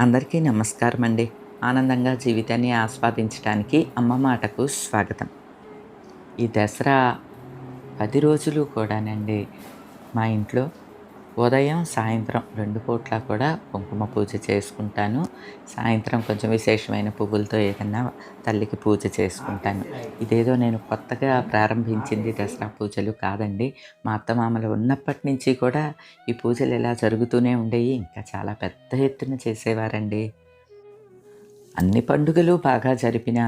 అందరికీ నమస్కారం అండి ఆనందంగా జీవితాన్ని ఆస్వాదించడానికి అమ్మ మాటకు స్వాగతం. ఈ దసరా పది రోజులు కూడానండి మా ఇంట్లో ఉదయం సాయంత్రం రెండు పూట్ల కూడా కుంకుమ పూజ చేసుకుంటాను. సాయంత్రం కొంచెం విశేషమైన పువ్వులతో ఏదన్నా తల్లికి పూజ చేసుకుంటాను. ఇదేదో నేను కొత్తగా ప్రారంభించింది దసరా పూజలు కాదండి. మా అత్తమామలు ఉన్నప్పటి నుంచి కూడా ఈ పూజలు ఇలా జరుగుతూనే ఉండేవి. ఇంకా చాలా పెద్ద ఎత్తున చేసేవారండి. అన్ని పండుగలు బాగా జరిపిన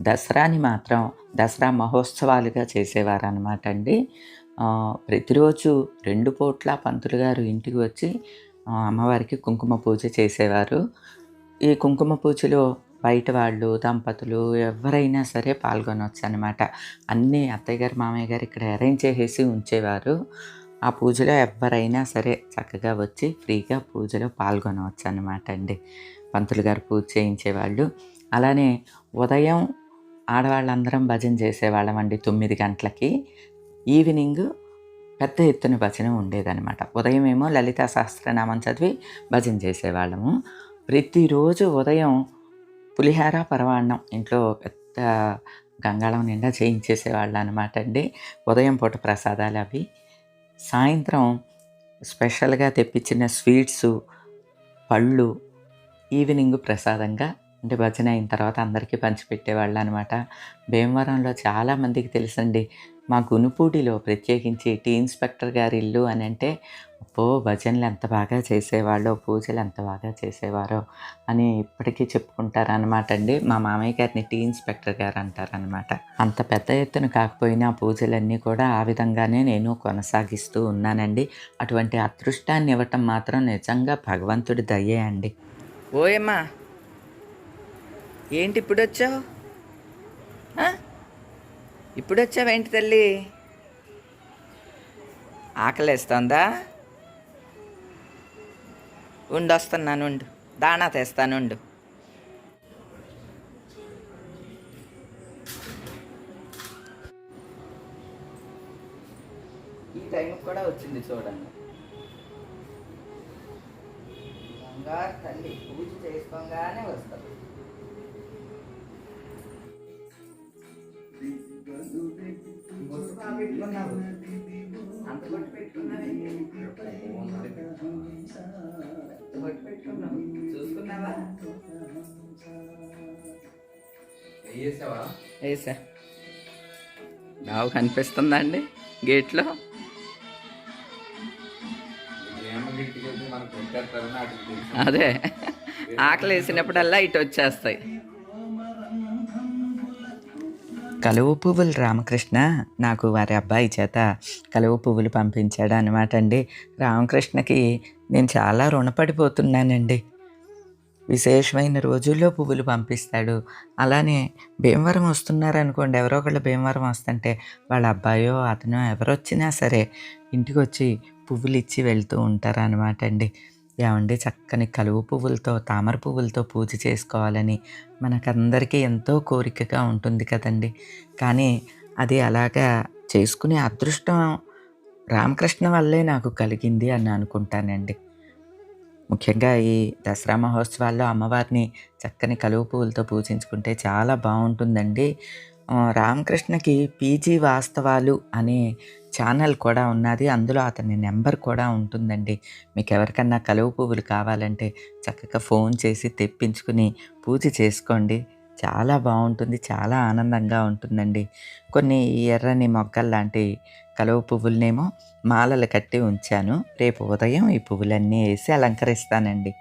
దసరాని మాత్రం దసరా మహోత్సవాలుగా చేసేవారు అనమాట అండి ప్రతిరోజు రెండు పూట్ల పంతులు గారు ఇంటికి వచ్చి అమ్మవారికి కుంకుమ పూజ చేసేవారు. ఈ కుంకుమ పూజలో బయట వాళ్ళు దంపతులు ఎవరైనా సరే పాల్గొనవచ్చు అనమాట అన్నీ అత్తయ్య గారు మామయ్య గారు ఇక్కడ అరేంజ్ చేసేసి ఉంచేవారు. ఆ పూజలో ఎవరైనా సరే చక్కగా వచ్చి ఫ్రీగా పూజలో పాల్గొనవచ్చు అనమాట అండి. పంతులు గారు పూజ చేయించేవాళ్ళు. అలానే ఉదయం ఆడవాళ్ళందరం భజన చేసేవాళ్ళం అండి తొమ్మిది గంటలకి. ఈవినింగ్ పెద్ద ఎత్తున భజన ఉండేదనమాట ఉదయం ఏమో లలితా సహస్రనామం చదివి భజన చేసేవాళ్ళము. ప్రతిరోజు ఉదయం పులిహార పరవాన్నం ఇంట్లో పెద్ద గంగాళం నిండా చేయించేసేవాళ్ళు అనమాట అండి. ఉదయం పూట ప్రసాదాలు అవి. సాయంత్రం స్పెషల్గా తెప్పించిన స్వీట్స్ పళ్ళు ఈవినింగ్ ప్రసాదంగా అంటే భజన అయిన తర్వాత అందరికీ పంచిపెట్టేవాళ్ళు అనమాట భీమవరంలో చాలామందికి తెలుసండి. మా గునుపూడిలో ప్రత్యేకించి టీ ఇన్స్పెక్టర్ గారి ఇల్లు అని అంటే అప్పో భజనలు ఎంత బాగా చేసేవాళ్ళో పూజలు ఎంత బాగా చేసేవారో అని ఇప్పటికీ చెప్పుకుంటారు అనమాట అండి. మా మామయ్య గారిని టీ ఇన్స్పెక్టర్ గారు అంటారనమాట అంత పెద్ద ఎత్తున కాకపోయినా పూజలన్నీ కూడా ఆ విధంగానే నేను కొనసాగిస్తూ ఉన్నానండి. అటువంటి అదృష్టాన్ని ఇవ్వటం మాత్రం నిజంగా భగవంతుడి దయ్యే అండి. ఓయమ్మా ఏంటి ఇప్పుడు వచ్చావు ఇప్పుడు వచ్చావేంటి తల్లి? ఆకలేస్తుందా? ఉండు వస్తున్నాను ఉండు. దాణా తెస్తాను ఉండు. ఈ టైం కూడా వచ్చింది చూడండి. బంగారు తల్లి పూజ చేసుకోగానే వస్తుంది. చూసుకున్నావా వేసావా వేసా బాగా కనిపిస్తుందా అండి గేట్లో. అదే. ఆకలి వేసినప్పుడల్లా ఇటు వచ్చేస్తాయి. కలువ పువ్వులు రామకృష్ణ నాకు వారి అబ్బాయి చేత కలువ పువ్వులు పంపించాడు అనమాట అండి. రామకృష్ణకి నేను చాలా రుణపడిపోతున్నానండి. విశేషమైన రోజుల్లో పువ్వులు పంపిస్తాడు. అలానే భీమవరం వస్తున్నారనుకోండి ఎవరో ఒకళ్ళు భీమవరం వస్తుంటే వాళ్ళ అబ్బాయో అతనో ఎవరు వచ్చినా సరే ఇంటికి వచ్చి పువ్వులు ఇచ్చి వెళ్తూ ఉంటారు అనమాట అండి. ఏమండి చక్కని కలువ పువ్వులతో తామర పువ్వులతో పూజ చేసుకోవాలని మనకందరికీ ఎంతో కోరికగా ఉంటుంది కదండి. కానీ అది అలాగా చేసుకునే అదృష్టం రామకృష్ణ వల్లే నాకు కలిగింది అని అనుకుంటానండి. ముఖ్యంగా ఈ దసరా మహోత్సవాల్లో అమ్మవారిని చక్కని కలువ పువ్వులతో పూజించుకుంటే చాలా బాగుంటుందండి. రామకృష్ణకి పీజీ వాస్తవాలు అనే ఛానల్ కూడా ఉన్నది. అందులో అతని నెంబర్ కూడా ఉంటుందండి. మీకు ఎవరికన్నా కలువ పువ్వులు కావాలంటే చక్కగా ఫోన్ చేసి తెప్పించుకుని పూజ చేసుకోండి. చాలా బాగుంటుంది. చాలా ఆనందంగా ఉంటుందండి. కొన్ని ఎర్రని మొక్కలు లాంటి కలువ పువ్వులనేమో మాలలు కట్టి ఉంచాను. రేపు ఉదయం ఈ పువ్వులన్నీ వేసి అలంకరిస్తానండి.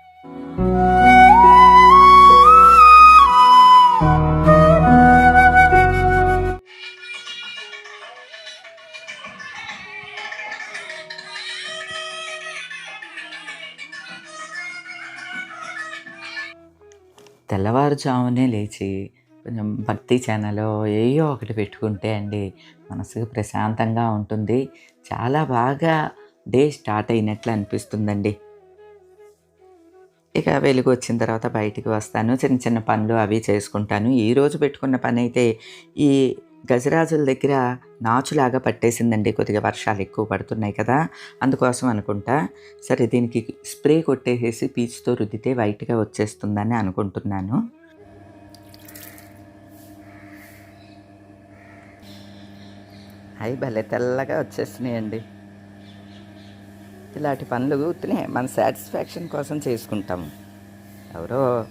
తెల్లవారుజామునే లేచి కొంచెం భక్తి ఛానల్ ఏయో ఒకటి పెట్టుకుంటే అండి మనసుకు ప్రశాంతంగా ఉంటుంది. చాలా బాగా డే స్టార్ట్ అయినట్లు అనిపిస్తుందండి. ఇక వెలుగు వచ్చిన తర్వాత బయటికి వస్తాను. చిన్న చిన్న పనులు అవి చేసుకుంటాను. ఈరోజు పెట్టుకున్న పని అయితే ఈ గజరాజుల దగ్గర నాచులాగా పట్టేసిందండి కొద్దిగా వర్షాలు ఎక్కువ పడుతున్నాయి కదా అందుకోసం అనుకుంటా. సరే దీనికి స్ప్రే కొట్టేసేసి పీచుతో రుద్దితే వైట్గా వచ్చేస్తుందని అనుకుంటున్నాను. అవి భలే తెల్లగా వచ్చేస్తున్నాయండి. ఇలాంటి పనులు గుర్తునే మన సాటిస్ఫాక్షన్ కోసం చేసుకుంటాము ఎవరో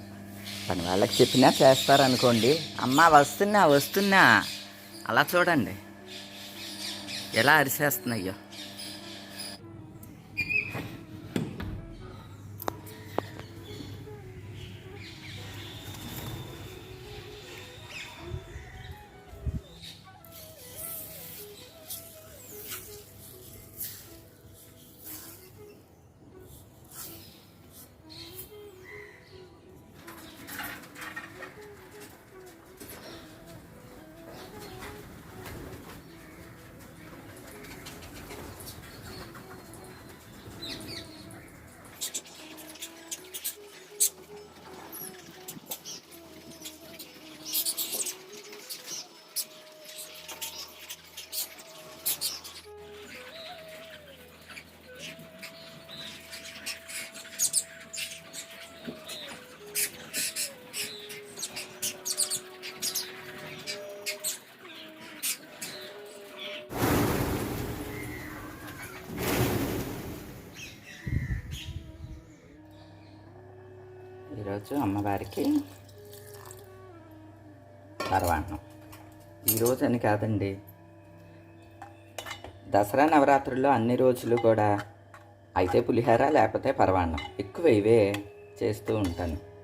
పని వాళ్ళకి చెప్పినా చేస్తారనుకోండి. అమ్మ వస్తున్నా వస్తున్నా. అలా చూడండి. ఎలా అరిసేస్తున్నాయో. ఈరోజు అమ్మవారికి పరవాన్నం ఈరోజు అని కాదండి. దసరా నవరాత్రుల్లో అన్ని రోజులు కూడా అయితే పులిహోర లేకపోతే పరవాన్నం. ఎక్కువ ఇవే చేస్తూ ఉంటాను.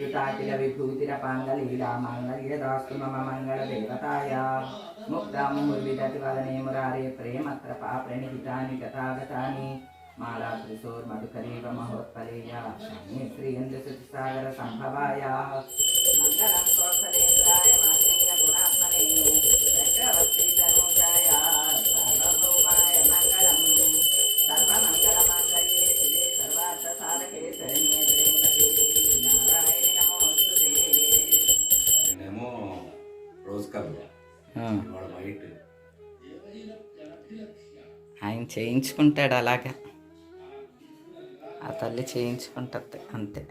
యుతాకిల విభూతిర పాంగలీలా మంగళే దాస్తు మమ మంగళ దేవతాయ ముక్తాం ముర్విదతి వదనే మురారే ప్రేమత్ర ప్రణిహితాని గతాగతాని మాలా త్రిశూర్ మధుకరీవ మహోత్పలేయ శ్రీయంద్ర సాగర సంభవాయా చేయించుకుంటాడు అలాగా. ఆ తల్లి చేయించుకుంటుంది అంతే.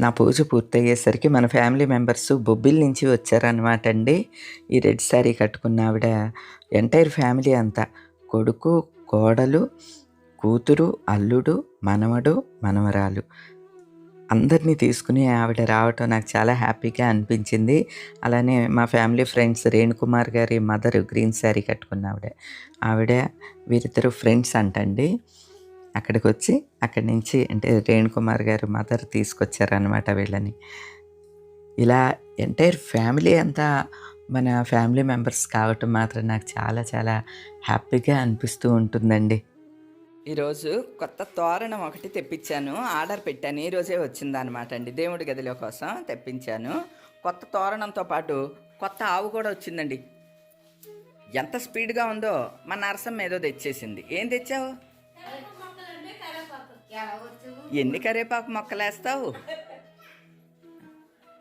నా పూజ పూర్తయ్యేసరికి మన ఫ్యామిలీ మెంబర్స్ బొబ్బిల్ నుంచి వచ్చారనమాట అండి. ఈ రెడ్ శారీ కట్టుకున్న ఆవిడ ఎంటైర్ ఫ్యామిలీ అంతా. కొడుకు కోడలు కూతురు అల్లుడు మనవడు మనవరాలు. అందరినీ తీసుకుని ఆవిడ రావటం నాకు చాలా హ్యాపీగా అనిపించింది. అలానే మా ఫ్యామిలీ ఫ్రెండ్స్ రేణుకుమార్ గారి మదర్ గ్రీన్ శారీ కట్టుకున్న ఆవిడ. ఆవిడ వీరిద్దరు ఫ్రెండ్స్ అంటండి. అక్కడికి వచ్చి అక్కడి నుంచి అంటే రేణుకుమార్ గారు మదర్ తీసుకొచ్చారనమాట వీళ్ళని. ఇలా ఎంటైర్ ఫ్యామిలీ అంతా మన ఫ్యామిలీ మెంబర్స్ కావటం మాత్రం నాకు చాలా చాలా హ్యాపీగా అనిపిస్తూ ఉంటుందండి. ఈరోజు కొత్త తోరణం ఒకటి తెప్పించాను. ఆర్డర్ పెట్టాను. ఈరోజే వచ్చిందనమాట అండి. దేవుడి గదిలో కోసం తెప్పించాను. కొత్త తోరణంతో పాటు కొత్త ఆవు కూడా వచ్చిందండి. ఎంత స్పీడ్గా ఉందో మా నరసం ఏదో తెచ్చేసింది. ఏం తెచ్చావు? ఎన్ని కరివేపాకు మొక్కలు వేస్తావు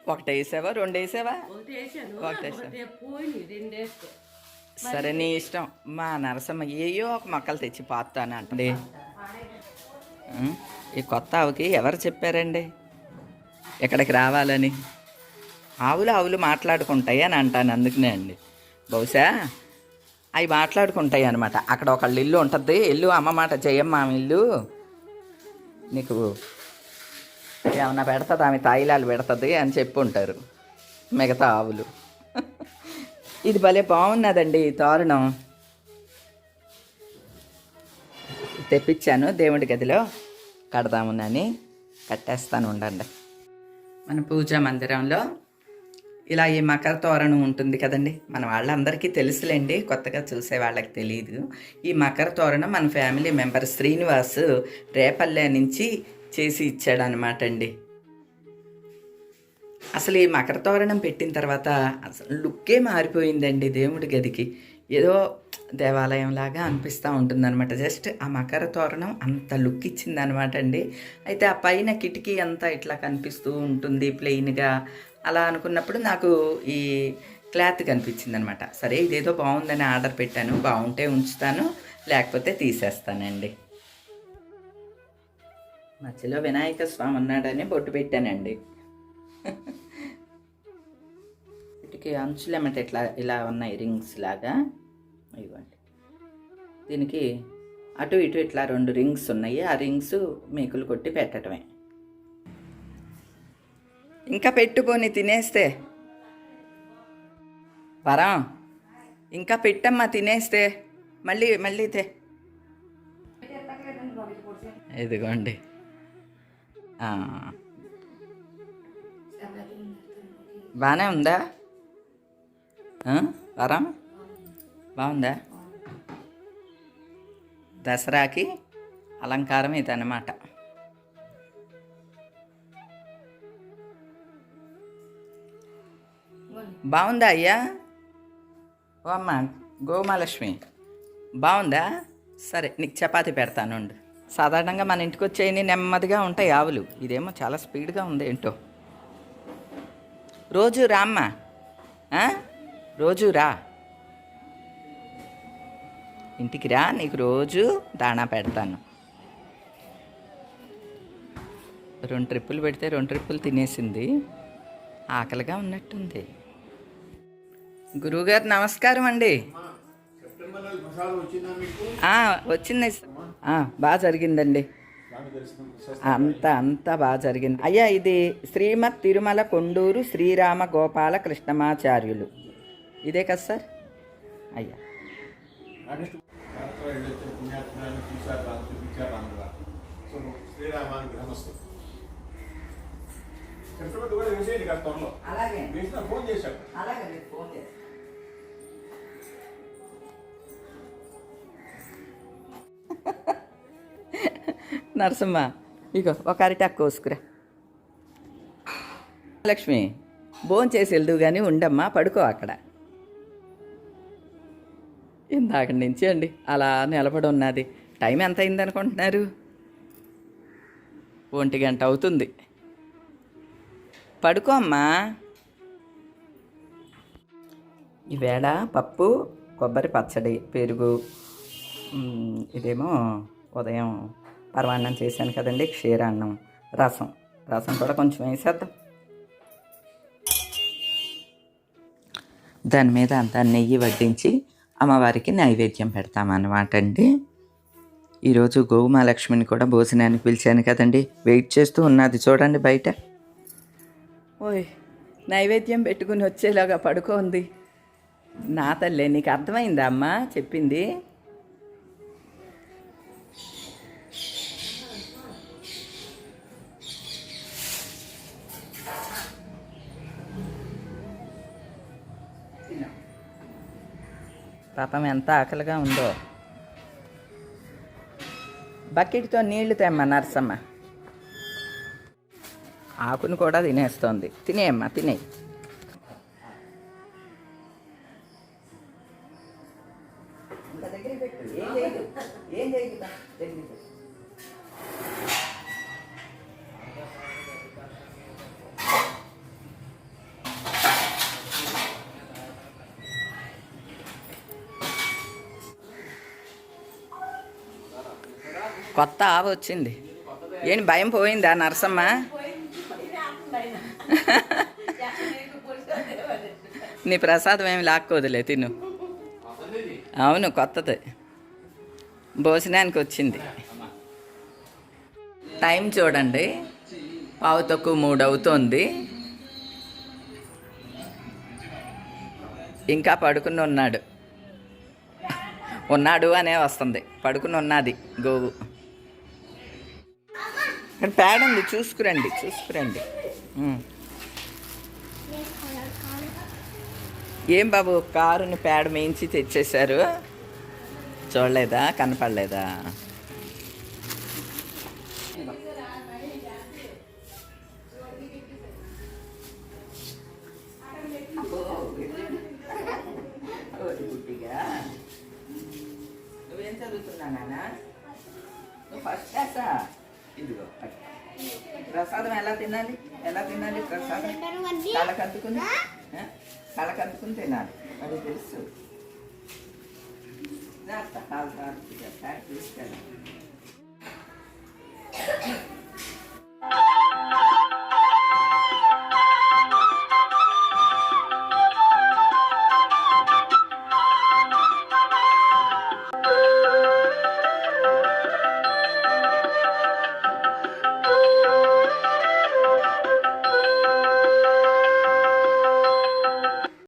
ఒకటి వేసావా? రెండు వేసావా? ఒకటి సరే నీ ఇష్టం. మా నరసమ్మ ఏయో ఒక మొక్కలు తెచ్చి పాతాను అంటే ఈ కొత్త ఆవుకి ఎవరు చెప్పారండి? ఇక్కడికి రావాలని? ఆవులు ఆవులు మాట్లాడుకుంటాయి అని అంటాను అందుకనే అండి. బహుశా అవి మాట్లాడుకుంటాయి అనమాట అక్కడ ఒకళ్ళు ఇల్లు ఉంటుంది. ఇల్లు అమ్మ మాట చెయ్యమ్మ ఆమె ఇల్లు. నీకు ఏమన్నా పెడుతుంది? ఆమె తాయిలాలు పెడుతుంది అని చెప్పుంటారు. మిగతా ఆవులు. ఇది భలే బాగున్నదండి ఈ తోరణం. తెప్పించాను దేవుడి గదిలో. కడదామునని కట్టేస్తాను ఉండండి. మన పూజా మందిరంలో ఇలా ఈ మకర తోరణం ఉంటుంది కదండి. మన వాళ్ళందరికీ తెలుసులేండి. కొత్తగా చూసే వాళ్ళకి తెలియదు ఈ మకర తోరణం మన ఫ్యామిలీ మెంబర్ శ్రీనివాస్ రేపల్లె నుంచి చేసి ఇచ్చాడనమాట అండి. అసలు ఈ మకర తోరణం పెట్టిన తర్వాత అసలు లుక్కే మారిపోయిందండి దేవుడి గదికి. ఏదో దేవాలయం లాగా అనిపిస్తూ ఉంటుందన్నమాట. జస్ట్ ఆ మకర తోరణం అంత లుక్ ఇచ్చిందనమాట అండి. అయితే ఆ పైన కిటికీ అంతా ఇట్లా కనిపిస్తూ ఉంటుంది ప్లెయిన్గా. అలా అనుకున్నప్పుడు నాకు ఈ క్లాత్ కనిపించింది అనమాట సరే ఇదేదో బాగుందని ఆర్డర్ పెట్టాను బాగుంటే ఉంచుతాను లేకపోతే తీసేస్తానండి. మధ్యలో వినాయక స్వామి ఉన్నాడని బొట్టు పెట్టానండి. వీటికి అంచులు ఇట్లా ఇలా ఉన్నాయి రింగ్స్ లాగా. ఇవ్వండి దీనికి అటు ఇటు ఇట్లా రెండు రింగ్స్ ఉన్నాయి. ఆ రింగ్స్ మేకులు కొట్టి పెట్టడమే ఇంకా పెట్టుకొని తినేస్తే. వరం? ఇంకా పెట్టమ్మా తినేస్తే. మళ్ళీ మళ్ళీ తే. ఇదిగోండి. బాగానే ఉందా? వరం? బాగుందా? దసరాకి అలంకారం ఇదన్నమాట. బాగుందా అయ్యా? ఓ అమ్మ గోమాలక్ష్మి. బాగుందా? సరే నీకు చపాతీ పెడతాను సాధారణంగా మన ఇంటికి వచ్చేయని నెమ్మదిగా ఉంటాయి ఆవులు. ఇదేమో చాలా స్పీడ్గా ఉంది ఏంటో. రోజు రామ్మా రోజు రా. ఇంటికి రా నీకు రోజు దాణా పెడతాను. రెండు ట్రిప్పులు పెడితే రెండు ట్రిప్పులు తినేసింది. ఆకలిగా ఉన్నట్టుంది. గురువుగారు నమస్కారం అండి. వచ్చిందా మీకు? ఆ, వచ్చింది. ఆ, బాగా జరిగిందండి. అంతా అంతా బాగా జరిగింది. అయ్యా ఇది శ్రీమద్ తిరుమల కొండూరు శ్రీరామ గోపాల కృష్ణమాచార్యులు. ఇదే కదా సార్? అయ్యా. అలాగే. ఫోన్ చేశాడు అలాగే ఫోన్ చేస్తాను నరసింహ ఇగో ఒక అరిటాకు కోసుకురా. లక్ష్మి భోంచేసి చేసి వెళ్దు కానీ ఉండమ్మా పడుకో అక్కడ. ఇందాక నుంచి అండి అలా నిలబడి ఉన్నది. టైం ఎంత అయింది అనుకుంటున్నారు? ఒంటి గంట అవుతుంది. పడుకో అమ్మా. ఈవేళ పప్పు కొబ్బరి పచ్చడి పెరుగు ఇదేమో ఉదయం పరమాన్నం చేశాను కదండి క్షీరాన్నం రసం. రసం కూడా కొంచెం వేసేద్దాం. దాని మీద అంతా నెయ్యి వడ్డించి అమ్మవారికి నైవేద్యం పెడతామన్నమాట అండి. ఈరోజు గోవుమాలక్ష్మిని కూడా భోజనానికి పిలిచాను కదండి. వెయిట్ చేస్తూ ఉన్నది చూడండి బయట. ఓయ్ నైవేద్యం పెట్టుకుని వచ్చేలాగా పడుకోంది నా తల్లే నీకు అర్థమైందా అమ్మా చెప్పింది? పాపం ఎంత ఆకలిగా ఉందో. బకెట్తో నీళ్ళు తెమ్మ నర్సమ్మ. ఆకును కూడా తినేస్తోంది. తినేయమ్మా తినేయి కొత్త ఆవు వచ్చింది. ఏంటి భయం పోయిందా నరసమ్మ? నీ ప్రసాదం ఏమి లాక్కోదులే తిను. అవును కొత్తది. భోజనానికి వచ్చింది. టైం చూడండి. పావు తక్కువ మూడు అవుతోంది. ఇంకా పడుకుని ఉన్నాడు. ఉన్నాడు అనే వస్తుంది. పడుకుని ఉన్నది గోవు. ఇక్కడ ప్యాడ్ ఉంది చూసుకురండి చూసుకురండి. ఏం బాబు కారుని ప్యాడ్ మేయించి తెచ్చేశారు? చూడలేదా? కనపడలేదా? నువ్వేం చదువుతున్నా నాన్న? నువ్వు ఫస్ట్ క్లాసా ప్రసాదం ఎలా తినాలి? ఎలా తినాలి ప్రసాదం? కళ్ళకద్దుకుని కళ్ళకద్దుకుని తినాలి. అది తెలుసు. జాగ్రత్త కాలు కాదు తీసుకెళ్ళాలి